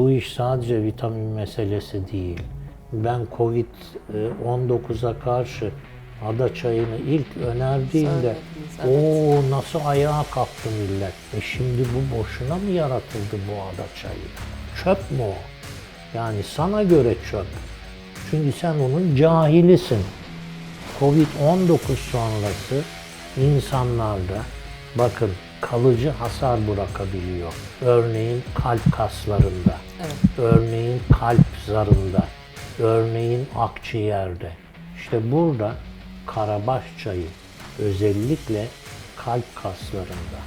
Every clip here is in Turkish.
Bu iş sadece vitamin meselesi değil. Ben Covid-19'a karşı ada çayını ilk önerdiğimde o nasıl ayağa kalktı millet. E şimdi bu boşuna mı yaratıldı bu ada çayı? Çöp mü o? Yani sana göre çöp. Çünkü sen onun cahilisin. Covid-19 sonrası insanlarda bakın kalıcı hasar bırakabiliyor. Örneğin kalp kaslarında, örneğin kalp zarında, örneğin akciğerde. İşte burada karabaş çayı özellikle kalp kaslarında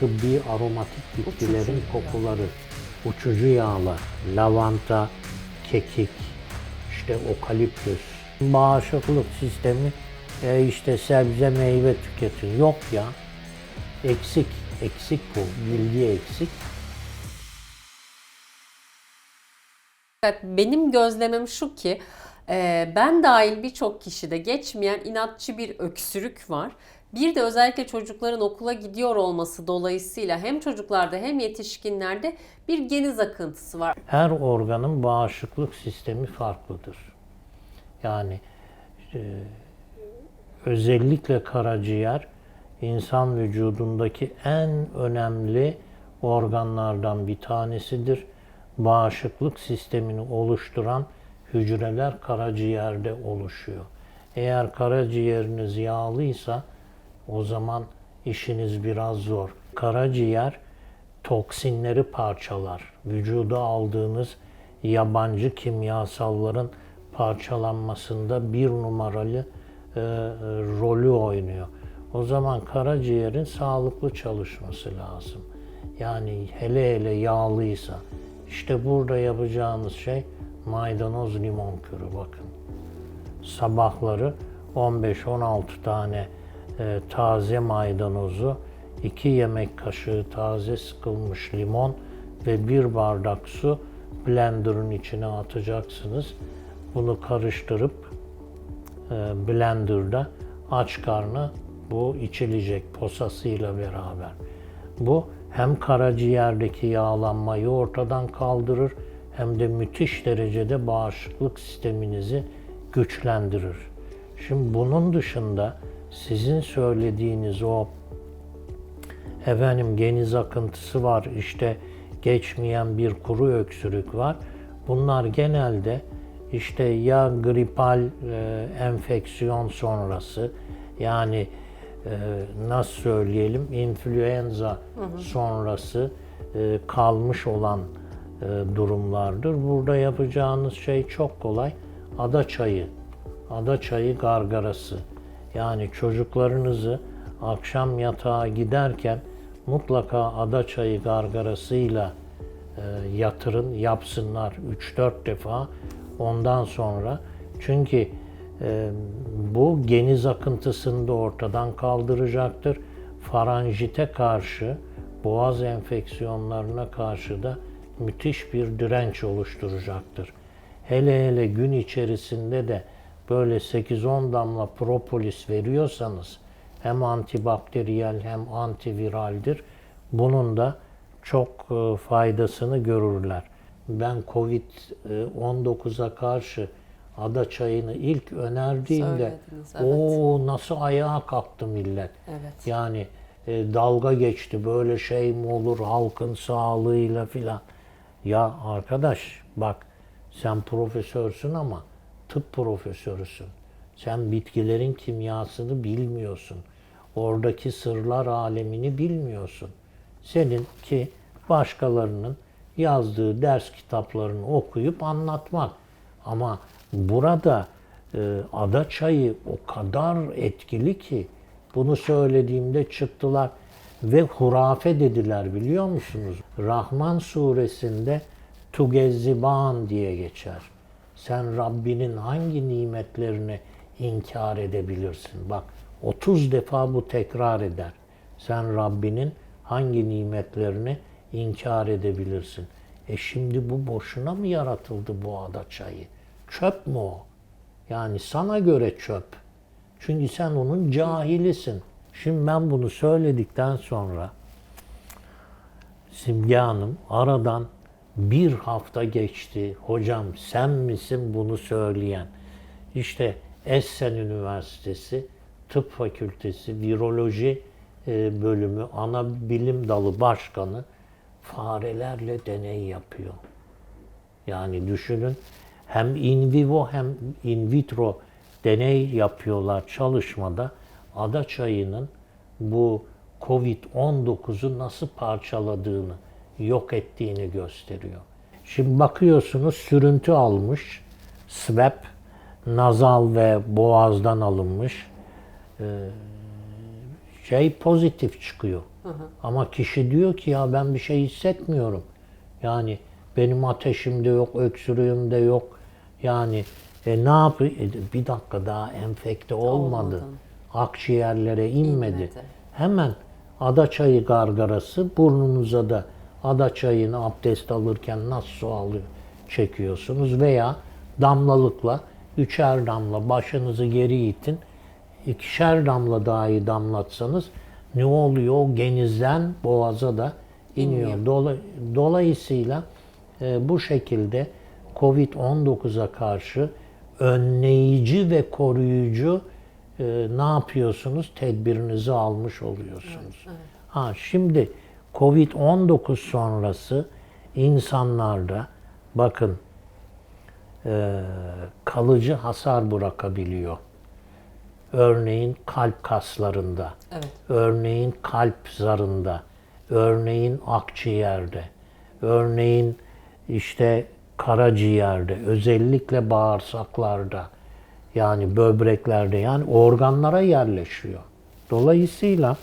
tıbbi aromatik bitkilerin kokuları, uçucu yağlar, lavanta, kekik, işte okaliptüs, bağışıklık sistemi e işte sebze meyve tüketin. Yok ya. Eksik, eksik bu. Bilgi eksik. Fakat benim gözlemim şu ki e, ben dahil birçok kişide geçmeyen inatçı bir öksürük var. Bir de özellikle çocukların okula gidiyor olması dolayısıyla hem çocuklarda hem yetişkinlerde bir geniz akıntısı var. Her organın bağışıklık sistemi farklıdır. Yani e, özellikle karaciğer insan vücudundaki en önemli organlardan bir tanesidir. Bağışıklık sistemini oluşturan hücreler karaciğerde oluşuyor. Eğer karaciğeriniz yağlıysa o zaman işiniz biraz zor. Karaciğer toksinleri parçalar. Vücuda aldığınız yabancı kimyasalların parçalanmasında bir numaralı e, e, rolü oynuyor. O zaman karaciğerin sağlıklı çalışması lazım. Yani hele hele yağlıysa. İşte burada yapacağınız şey maydanoz limon kürü bakın. Sabahları 15-16 tane e, taze maydanozu, 2 yemek kaşığı taze sıkılmış limon ve bir bardak su blenderın içine atacaksınız. Bunu karıştırıp e, blenderda aç karnı bu içilecek posasıyla beraber. Bu hem karaciğerdeki yağlanmayı ortadan kaldırır hem de müthiş derecede bağışıklık sisteminizi güçlendirir. Şimdi bunun dışında sizin söylediğiniz o efendim geniz akıntısı var, işte geçmeyen bir kuru öksürük var. Bunlar genelde işte ya gripal e, enfeksiyon sonrası yani nasıl söyleyelim influenza sonrası e, kalmış olan e, durumlardır. Burada yapacağınız şey çok kolay. Ada çayı, ada çayı gargarası. Yani çocuklarınızı akşam yatağa giderken mutlaka ada çayı gargarasıyla e, yatırın, yapsınlar 3-4 defa. Ondan sonra çünkü e, bu geniz akıntısını da ortadan kaldıracaktır. Faranjite karşı, boğaz enfeksiyonlarına karşı da müthiş bir direnç oluşturacaktır. Hele hele gün içerisinde de böyle 8-10 damla propolis veriyorsanız hem antibakteriyel hem antiviraldir. Bunun da çok e, faydasını görürler. Ben Covid-19'a karşı ada çayını ilk önerdiğimde evet. o nasıl ayağa kalktı millet. Evet. Yani e, dalga geçti böyle şey mi olur halkın sağlığıyla filan. Ya arkadaş bak sen profesörsün ama tıp profesörüsün. Sen bitkilerin kimyasını bilmiyorsun. Oradaki sırlar alemini bilmiyorsun. Senin ki başkalarının yazdığı ders kitaplarını okuyup anlatmak. Ama burada e, ada çayı o kadar etkili ki bunu söylediğimde çıktılar ve hurafe dediler biliyor musunuz? Rahman suresinde Tugezziban diye geçer. Sen Rabbinin hangi nimetlerini inkar edebilirsin? Bak 30 defa bu tekrar eder. Sen Rabbinin hangi nimetlerini inkar edebilirsin? E şimdi bu boşuna mı yaratıldı bu ada çayı? Çöp mü o? Yani sana göre çöp. Çünkü sen onun cahilisin. Şimdi ben bunu söyledikten sonra Simge Hanım aradan Bir hafta geçti. Hocam sen misin bunu söyleyen? İşte Essen Üniversitesi Tıp Fakültesi Viroloji e, bölümü ana bilim dalı başkanı farelerle deney yapıyor. Yani düşünün hem in vivo hem in vitro deney yapıyorlar çalışmada ada çayının bu Covid-19'u nasıl parçaladığını, yok ettiğini gösteriyor. Şimdi bakıyorsunuz sürüntü almış, swab, nazal ve boğazdan alınmış Ee, şey pozitif çıkıyor. Ama kişi diyor ki ya ben bir şey hissetmiyorum. Yani benim ateşim de yok, öksürüğüm de yok. Yani e, ne yapayım? E, bir dakika daha enfekte olmadı. Olmadı. Akciğerlere inmedi. İnmedi. Hemen ada çayı gargarası burnunuza da ada çayını abdest alırken nasıl su alıyor çekiyorsunuz veya damlalıkla üçer damla başınızı geri itin ikişer damla dahi damlatsanız ne oluyor? O genizden boğaza da iniyor. Dola- dolayısıyla e, bu şekilde Covid-19'a karşı önleyici ve koruyucu e, ne yapıyorsunuz? Tedbirinizi almış oluyorsunuz. Ha şimdi Covid-19 sonrası insanlarda bakın e, kalıcı hasar bırakabiliyor. Örneğin kalp kaslarında, Evet. örneğin kalp zarında, örneğin akciğerde, örneğin işte karaciğerde, özellikle bağırsaklarda, yani böbreklerde, yani organlara yerleşiyor. Dolayısıyla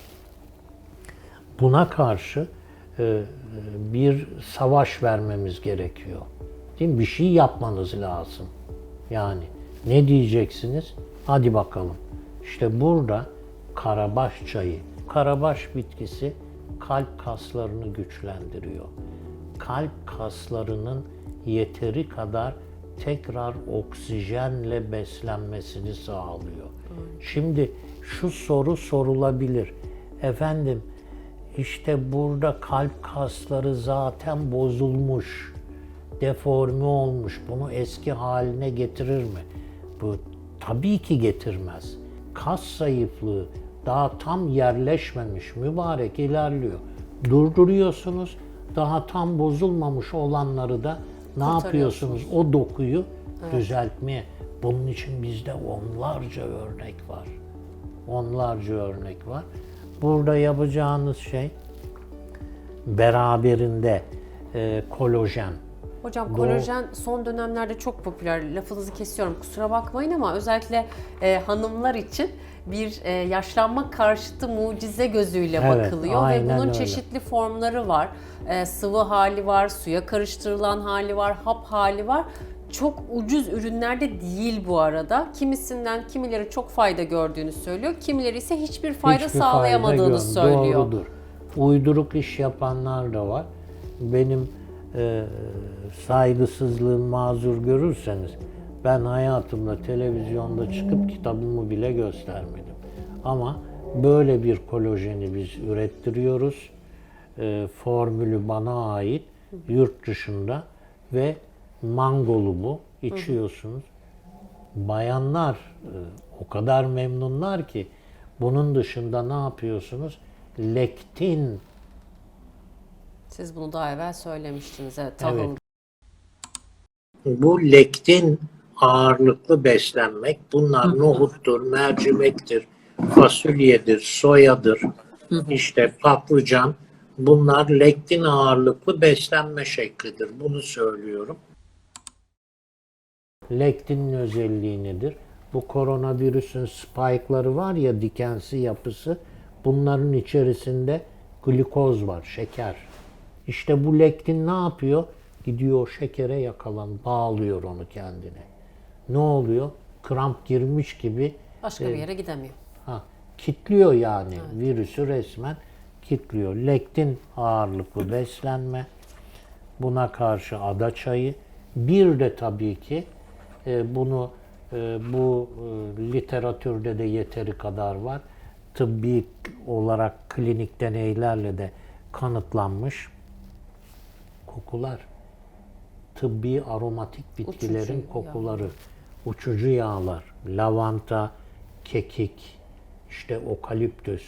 buna karşı e, bir savaş vermemiz gerekiyor. Değil mi? Bir şey yapmanız lazım. Yani ne diyeceksiniz? Hadi bakalım. İşte burada karabaş çayı. Karabaş bitkisi kalp kaslarını güçlendiriyor. Kalp kaslarının yeteri kadar tekrar oksijenle beslenmesini sağlıyor. Şimdi şu soru sorulabilir. Efendim işte burada kalp kasları zaten bozulmuş, deforme olmuş. Bunu eski haline getirir mi? Bu tabii ki getirmez. Kas zayıflığı daha tam yerleşmemiş, mübarek ilerliyor. Durduruyorsunuz. Daha tam bozulmamış olanları da ne yapıyorsunuz? O dokuyu düzeltmeye. Bunun için bizde onlarca örnek var. Onlarca örnek var. Burada yapacağınız şey beraberinde e, kolajen. Hocam Doğu- kolajen son dönemlerde çok popüler. Lafınızı kesiyorum kusura bakmayın ama özellikle e, hanımlar için bir e, yaşlanma karşıtı mucize gözüyle Evet, bakılıyor ve bunun öyle. çeşitli formları var. E, sıvı hali var, suya karıştırılan hali var, hap hali var. Çok ucuz ürünlerde değil bu arada. Kimisinden kimileri çok fayda gördüğünü söylüyor, kimileri ise hiçbir fayda Hiçbir sağlayamadığını gör- söylüyor. Doğrudur. Uyduruk iş yapanlar da var. Benim e, saygısızlığım mazur görürseniz ben hayatımda televizyonda çıkıp kitabımı bile göstermedim. Ama böyle bir kolajeni biz ürettiriyoruz. E, formülü bana ait yurt dışında ve mangolu bu. içiyorsunuz. Bayanlar e, o kadar memnunlar ki bunun dışında ne yapıyorsunuz? Lektin Siz bunu daha evvel söylemiştiniz. Evet, tahıl bu lektin ağırlıklı beslenmek. Bunlar nohuttur, mercimektir, fasulyedir, soyadır, işte patlıcan. Bunlar lektin ağırlıklı beslenme şeklidir. Bunu söylüyorum. Lektinin özelliği nedir? Bu koronavirüsün spike'ları var ya dikensi yapısı. Bunların içerisinde glikoz var, şeker. İşte bu lektin ne yapıyor? Gidiyor o şekere yakalan, bağlıyor onu kendine. Ne oluyor? Kramp girmiş gibi başka bir yere gidemiyor. Ha, kitliyor yani virüsü resmen kitliyor. Lektin ağırlıklı beslenme, buna karşı ada çayı. Bir de tabii ki e, bunu e, bu e, literatürde de yeteri kadar var. Tıbbi olarak klinik deneylerle de kanıtlanmış kokular. tıbbi aromatik bitkilerin kokuları, uçucu yağlar, lavanta, kekik, işte okaliptüs.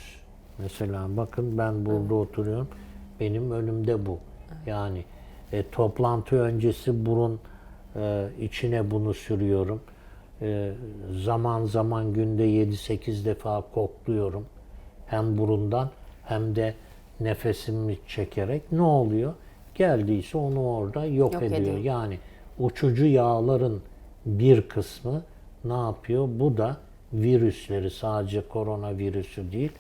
Mesela bakın ben burada oturuyorum. Benim önümde bu. Yani e, toplantı öncesi burun e, içine bunu sürüyorum. E, zaman zaman günde 7-8 defa kokluyorum. Hem burundan hem de nefesimi çekerek ne oluyor? Geldiyse onu orada yok, Yok ediyor. ediyor. Yani uçucu yağların bir kısmı ne yapıyor? Bu da virüsleri sadece koronavirüsü değil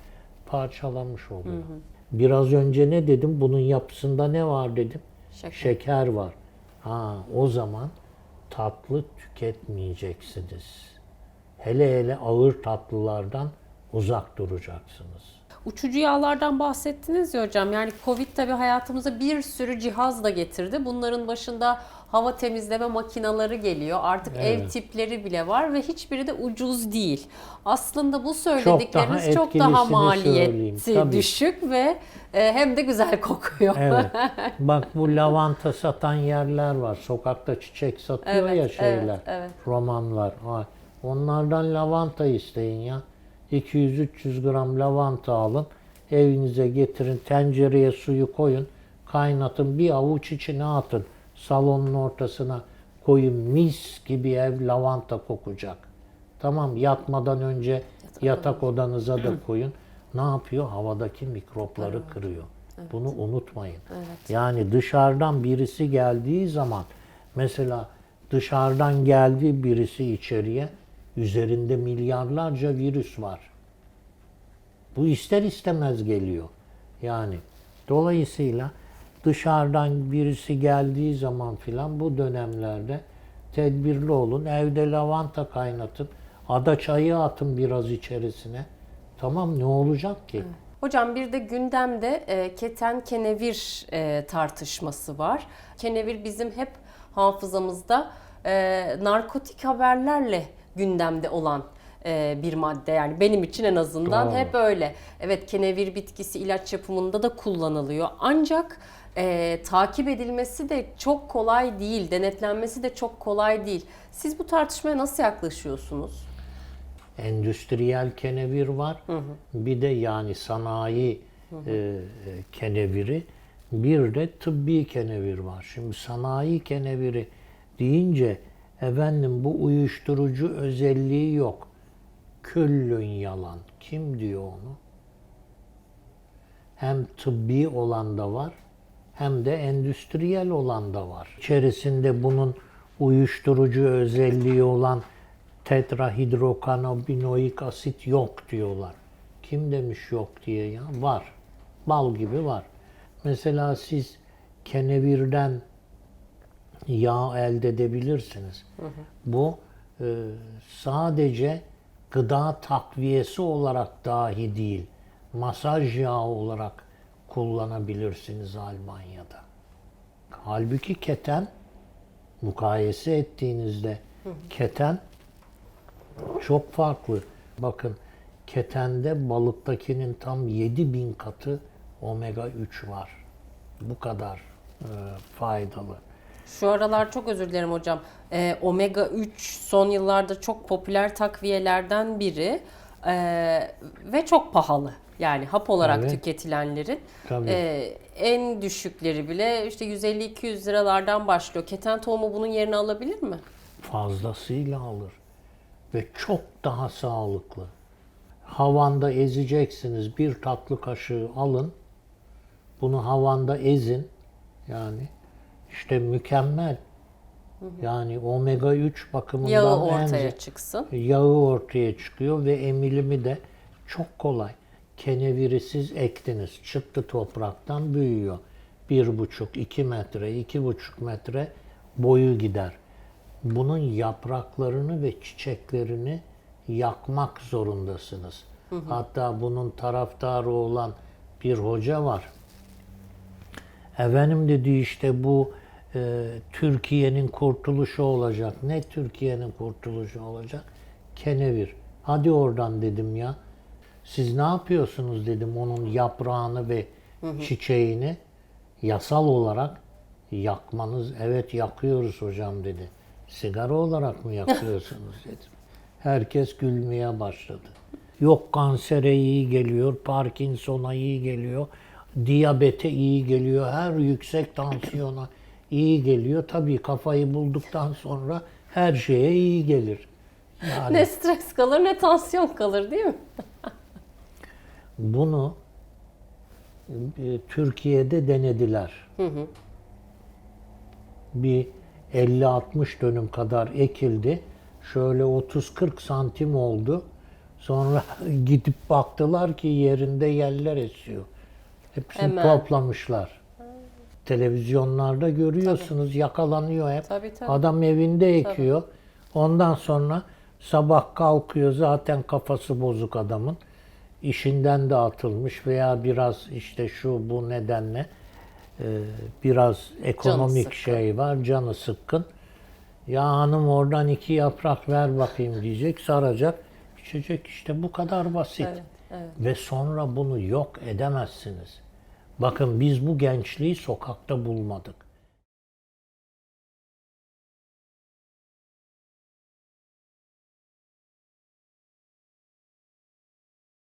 parçalamış oluyor. Biraz önce ne dedim? Bunun yapısında ne var dedim? Şeker. Şeker var. Ha o zaman tatlı tüketmeyeceksiniz. Hele hele ağır tatlılardan uzak duracaksınız. Uçucu yağlardan bahsettiniz ya hocam. Yani Covid tabii hayatımıza bir sürü cihaz da getirdi. Bunların başında hava temizleme makineleri geliyor. Artık ev Evet. tipleri bile var ve hiçbiri de ucuz değil. Aslında bu söyledikleriniz çok daha, etkilisini maliyeti söyleyeyim, tabii. düşük ve e, hem de güzel kokuyor. Evet. Bak bu lavanta satan yerler var. Sokakta çiçek satıyor Evet, ya şeyler. evet, evet. Romanlar. Onlardan lavanta isteyin ya. 200-300 gram lavanta alın. Evinize getirin. Tencereye suyu koyun. Kaynatın. Bir avuç içine atın. Salonun ortasına koyun. Mis gibi ev lavanta kokacak. Tamam yatmadan önce yatak odanıza da koyun. Ne yapıyor? Havadaki mikropları kırıyor. Bunu unutmayın. Yani dışarıdan birisi geldiği zaman mesela dışarıdan geldi birisi içeriye üzerinde milyarlarca virüs var. Bu ister istemez geliyor. Yani dolayısıyla dışarıdan birisi geldiği zaman filan bu dönemlerde tedbirli olun. Evde lavanta kaynatın. Ada çayı atın biraz içerisine. Tamam ne olacak ki? Hocam bir de gündemde e, keten kenevir e, tartışması var. Kenevir bizim hep hafızamızda e, narkotik haberlerle gündemde olan e, bir madde. Yani benim için en azından Doğru. hep öyle. Evet kenevir bitkisi ilaç yapımında da kullanılıyor. Ancak e, takip edilmesi de çok kolay değil, denetlenmesi de çok kolay değil. Siz bu tartışmaya nasıl yaklaşıyorsunuz? endüstriyel kenevir var. Bir de yani sanayi e, e, keneviri. Bir de tıbbi kenevir var. Şimdi sanayi keneviri deyince efendim bu uyuşturucu özelliği yok. Küllün yalan. Kim diyor onu? Hem tıbbi olan da var hem de endüstriyel olan da var. İçerisinde bunun uyuşturucu özelliği olan tetrahidrokanabinoik asit yok diyorlar. Kim demiş yok diye ya? Var. Bal gibi var. Mesela siz kenevirden yağ elde edebilirsiniz. Bu e, sadece gıda takviyesi olarak dahi değil, masaj yağı olarak kullanabilirsiniz Almanya'da. Halbuki keten mukayese ettiğinizde keten çok farklı. Bakın ketende balıktakinin tam 7000 katı omega 3 var. Bu kadar e, faydalı. Şu aralar çok özür dilerim hocam. Ee, omega 3 son yıllarda çok popüler takviyelerden biri Ee, ve çok pahalı. Yani hap olarak Evet. tüketilenlerin Tabii. Ee, en düşükleri bile işte 150-200 liralardan başlıyor. Keten tohumu bunun yerini alabilir mi? fazlasıyla alır ve çok daha sağlıklı. Havanda ezeceksiniz. Bir tatlı kaşığı alın. Bunu havanda ezin. Yani işte mükemmel. Yani omega 3 bakımından Yağı en ortaya ze- çıksın. yağı ortaya çıkıyor ve emilimi de çok kolay. Keneviri siz ektiniz. Çıktı topraktan büyüyor. Bir buçuk, iki metre, iki buçuk metre boyu gider. Bunun yapraklarını ve çiçeklerini yakmak zorundasınız. Hatta bunun taraftarı olan bir hoca var. Efendim dedi işte bu e, Türkiye'nin kurtuluşu olacak. Ne Türkiye'nin kurtuluşu olacak? Kenevir. Hadi oradan dedim ya. Siz ne yapıyorsunuz dedim onun yaprağını ve çiçeğini yasal olarak Yakmanız, evet yakıyoruz hocam dedi. Sigara olarak mı yakıyorsunuz dedim. Herkes gülmeye başladı. Yok kansere iyi geliyor, Parkinson'a iyi geliyor, diyabete iyi geliyor, her yüksek tansiyona iyi geliyor. Tabii kafayı bulduktan sonra her şeye iyi gelir. Yani Ne stres kalır ne tansiyon kalır değil mi? bunu e, Türkiye'de denediler. Bir 50-60 dönüm kadar ekildi. Şöyle 30-40 santim oldu. Sonra gidip baktılar ki yerinde yeller esiyor. Hepsini Hemen. toplamışlar. Televizyonlarda görüyorsunuz yakalanıyor hep. Tabii, tabii. Adam evinde ekiyor. Ondan sonra sabah kalkıyor zaten kafası bozuk adamın. İşinden de atılmış veya biraz işte şu bu nedenle e, biraz ekonomik şey var, canı sıkkın. Ya hanım oradan iki yaprak ver bakayım diyecek, saracak, içecek işte bu kadar basit. Evet, evet. Ve sonra bunu yok edemezsiniz. Bakın biz bu gençliği sokakta bulmadık.